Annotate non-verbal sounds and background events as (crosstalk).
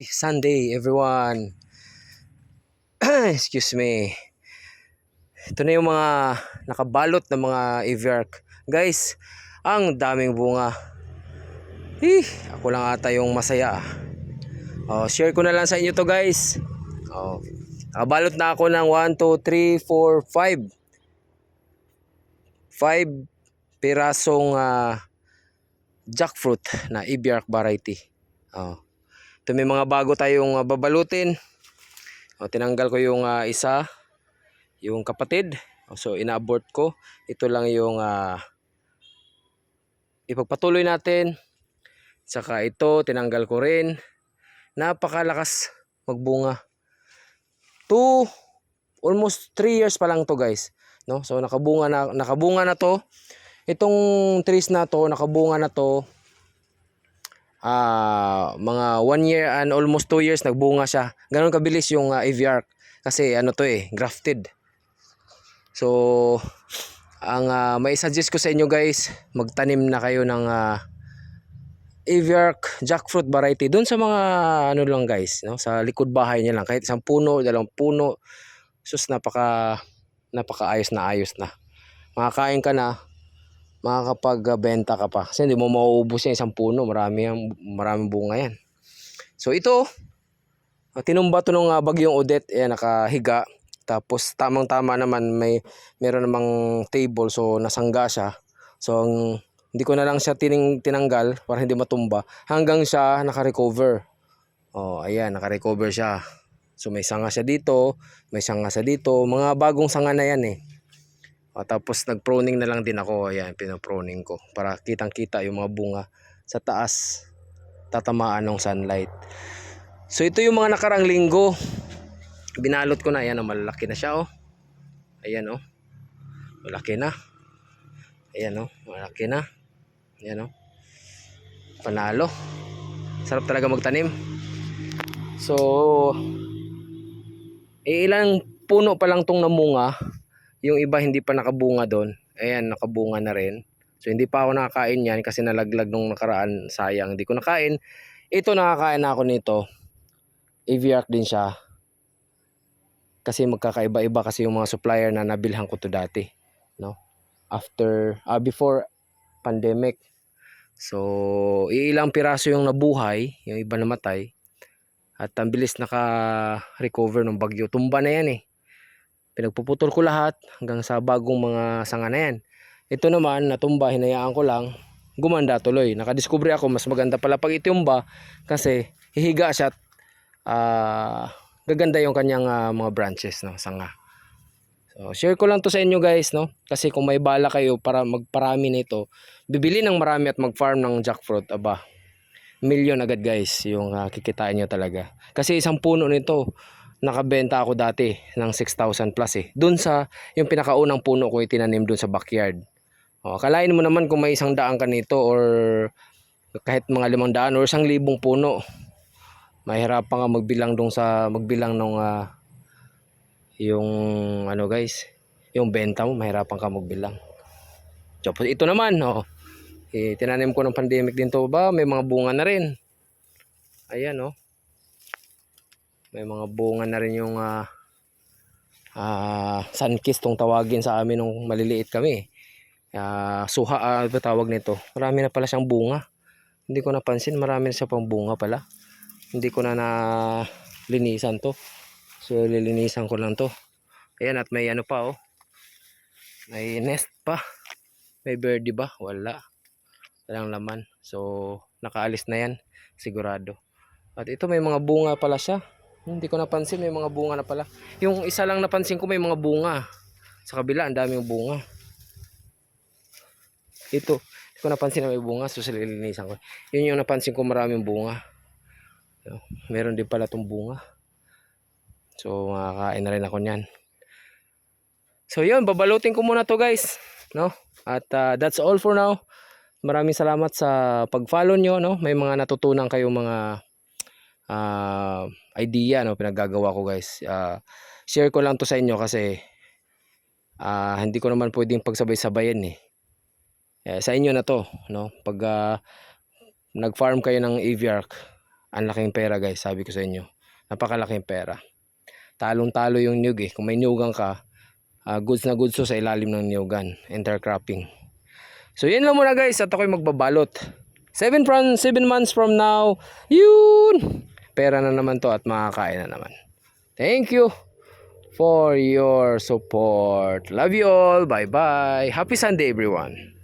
Sunday, everyone. (clears throat) Excuse me. Ito na yung mga nakabalot na mga aviark. Guys, ang daming bunga. Eh, ako lang ata yung masaya. Oh, share ko na lang sa inyo to guys. Oh, nakabalot na ako ng 1, 2, 3, 4, 5. 5 pirasong ah, jackfruit na aviark variety. Oh. Ito may mga bago tayong ah, babalutin. O, tinanggal ko yung ah, isa, yung kapatid. O, so ina-abort ko. Ito lang yung ah, ipagpatuloy natin. Saka ito, tinanggal ko rin. Napakalakas magbunga. Two, almost 3 years pa lang to guys. No? So nakabunga na, nakabunga na to. Itong trees na to, nakabunga na to ah mga one year and almost two years nagbunga siya. Ganon kabilis yung uh, aviark kasi ano to eh, grafted. So ang ah, may suggest ko sa inyo guys, magtanim na kayo ng uh, aviark jackfruit variety doon sa mga ano lang guys, no? Sa likod bahay niya lang kahit isang puno, dalawang puno. Sus napaka napakaayos na ayos na. Makakain ka na, makakapagbenta ka pa. Kasi hindi mo mauubos yan isang puno. Marami yan, maraming bunga yan. So ito, ah, tinumba to nung ah, bagyong Odette, eh, nakahiga. Tapos tamang-tama naman may meron namang table so nasangga siya. So ang- hindi ko na lang siya tining, tinanggal para hindi matumba hanggang siya naka-recover. Oh, ayan, naka-recover siya. So may sanga siya dito, may sanga siya dito, mga bagong sanga na yan eh. O, tapos nag-proning na lang din ako. Ayan, pinaproning ko. Para kitang-kita yung mga bunga sa taas. Tatamaan ng sunlight. So ito yung mga nakarang linggo. Binalot ko na. Ayan, oh, malaki na siya oh. Ayan oh. Malaki na. Ayan oh, malaki na. Ayan oh. Panalo. Sarap talaga magtanim. So, eh, ilang puno pa lang tong namunga. Yung iba hindi pa nakabunga doon. Ayan, nakabunga na rin. So hindi pa ako nakakain yan kasi nalaglag nung nakaraan. Sayang, hindi ko nakain. Ito nakakain na ako nito. Aviark din siya. Kasi magkakaiba-iba kasi yung mga supplier na nabilhan ko to dati. No? After, ah, before pandemic. So, ilang piraso yung nabuhay, yung iba namatay. At ang bilis naka-recover ng bagyo. Tumba na yan eh pinagpuputol ko lahat hanggang sa bagong mga sanga na yan. Ito naman, natumba, hinayaan ko lang, gumanda tuloy. Nakadiscover ako, mas maganda pala pag itumba kasi hihiga siya at ah, gaganda yung kanyang ah, mga branches, no, sanga. So, share ko lang to sa inyo guys, no? Kasi kung may bala kayo para magparami nito, bibili ng marami at mag-farm ng jackfruit, aba, million agad guys, yung ah, kikitain nyo talaga. Kasi isang puno nito, nakabenta ako dati ng 6,000 plus eh. Doon sa yung pinakaunang puno ko itinanim doon sa backyard. O, akalain mo naman kung may isang daan ka nito or kahit mga limang daan or isang libong puno. Mahirapan nga magbilang doon sa magbilang nung ah, yung ano guys, yung benta mo mahirapan ka magbilang. Tapos ito naman, oh. Eh, tinanim ko ng pandemic din to ba, may mga bunga na rin. Ayan, oh. May mga bunga na rin yung ah ah, sunkiss tong tawagin sa amin nung maliliit kami. Ah, suha ba tawag nito. Marami na pala siyang bunga. Hindi ko napansin, marami na siya pang bunga pala. Hindi ko na na linisan to. So lilinisan ko lang to. Ayan at may ano pa oh. May nest pa. May birdie ba? Wala. Walang laman. So nakaalis na yan sigurado. At ito may mga bunga pala siya. Hindi ko napansin may mga bunga na pala. Yung isa lang napansin ko may mga bunga. Sa kabila ang daming bunga. Ito, hindi ko napansin na may bunga. So sililinisan ko. Yun yung napansin ko maraming bunga. Meron din pala tong bunga. So makakain na rin ako niyan. So yun, babalutin ko muna to guys. No? At ah, that's all for now. Maraming salamat sa pag-follow nyo. No? May mga natutunan kayong mga ah, idea no pinaggagawa ko guys. Ah, share ko lang to sa inyo kasi ah, hindi ko naman pwedeng pagsabay-sabayan eh. Eh, sa inyo na to, no? Pag ah, nag-farm kayo ng aviark, Ang laking pera guys, sabi ko sa inyo. Napakalaking pera. Talong-talo yung niyog eh. Kung may niyugan ka, ah, goods na goods sa ilalim ng niyugan. Intercropping. So yan lang muna guys at ako'y magbabalot. 7 from 7 months from now, yun! Pera na naman to at makakain na naman. Thank you for your support. Love you all. Bye-bye. Happy Sunday everyone.